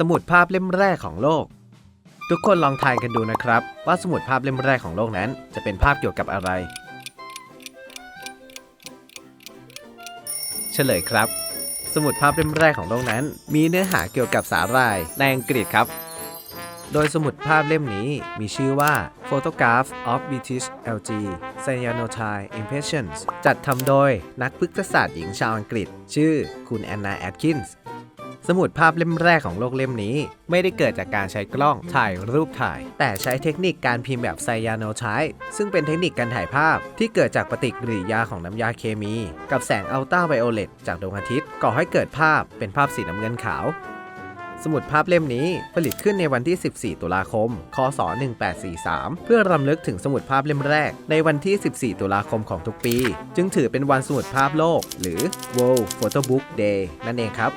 สมุดภาพเล่มแรกของโลก ทุกคนลองทายกันดูนะครับ ว่าสมุดภาพเล่มแรกของโลกนั้น จะเป็นภาพเกี่ยวกับอะไร เฉลยครับ สมุดภาพเล่มแรกของโลกนั้น มีเนื้อหาเกี่ยวกับสาหร่ายในอังกฤษครับ โดยสมุดภาพเล่มนี้มีชื่อว่า Photograph of British LG Cyanotype Impressions จัดทำโดยนักพฤกษศาสตร์หญิงชาวอังกฤษ ชื่อคุณแอนนาแอดคินส์ สมุดภาพเล่มแรกของโลกเล่มนี้ ไม่ได้เกิดจากการใช้กล้องถ่ายรูปถ่าย แต่ใช้เทคนิคการพิมพ์แบบไซยาโนไทป์ซึ่งเป็นเทคนิคการถ่ายภาพที่เกิดจากปฏิกิริยาของน้ำยาเคมี กับแสงอัลตราไวโอเลตจากดวงอาทิตย์ก่อให้เกิดภาพเป็นภาพสีน้ำเงินขาว สมุดภาพเล่มนี้ผลิตขึ้นในวันที่ 14 ตุลาคม คศ 1843 เพื่อรำลึกถึงสมุดภาพเล่มแรก ในวันที่ 14 ตุลาคมของทุกปี จึงถือเป็นวันสมุดภาพโลก หรือ World Photo Book Day นั่นเองครับ